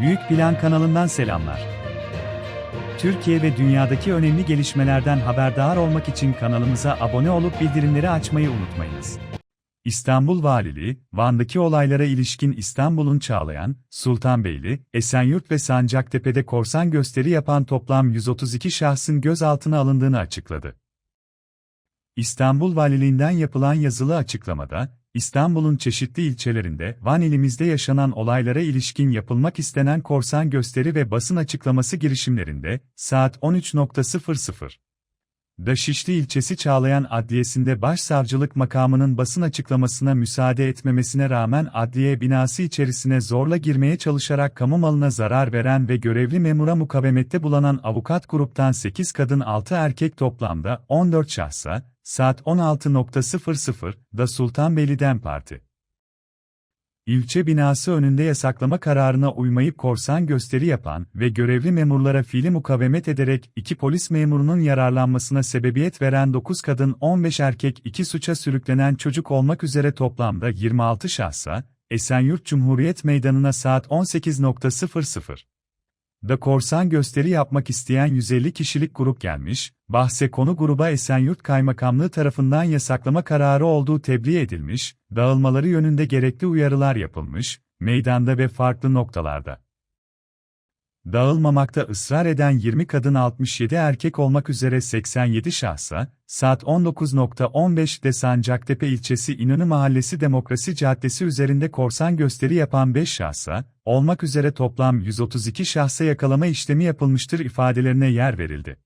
Büyük Plan kanalından selamlar. Türkiye ve dünyadaki önemli gelişmelerden haberdar olmak için kanalımıza abone olup bildirimleri açmayı unutmayınız. İstanbul Valiliği, Van'daki olaylara ilişkin İstanbul'un Çağlayan, Sultanbeyli, Esenyurt ve Sancaktepe'de korsan gösteri yapan toplam 132 şahsın gözaltına alındığını açıkladı. İstanbul Valiliğinden yapılan yazılı açıklamada, İstanbul'un çeşitli ilçelerinde Van ilimizde yaşanan olaylara ilişkin yapılmak istenen korsan gösteri ve basın açıklaması girişimlerinde, saat 13.00 da Şişli ilçesi Çağlayan Adliyesi'nde başsavcılık makamının basın açıklamasına müsaade etmemesine rağmen adliye binası içerisine zorla girmeye çalışarak kamu malına zarar veren ve görevli memura mukavemette bulanan avukat gruptan 8 kadın 6 erkek toplamda 14 şahsa, saat 16.00'da Sultanbeyli'den Parti. İlçe binası önünde yasaklama kararına uymayıp korsan gösteri yapan ve görevli memurlara fiili mukavemet ederek iki polis memurunun yararlanmasına sebebiyet veren 9 kadın 15 erkek 2 suça sürüklenen çocuk olmak üzere toplamda 26 şahsa, Esenyurt Cumhuriyet Meydanı'na saat 18.00 da korsan gösteri yapmak isteyen 150 kişilik grup gelmiş, bahse konu gruba Esenyurt Kaymakamlığı tarafından yasaklama kararı olduğu tebliğ edilmiş, dağılmaları yönünde gerekli uyarılar yapılmış, meydanda ve farklı noktalarda. Dağılmamakta ısrar eden 20 kadın 67 erkek olmak üzere 87 şahsa, saat 19.15'de Sancaktepe ilçesi İnönü Mahallesi Demokrasi Caddesi üzerinde korsan gösteri yapan 5 şahsa, olmak üzere toplam 132 şahsa yakalama işlemi yapılmıştır ifadelerine yer verildi.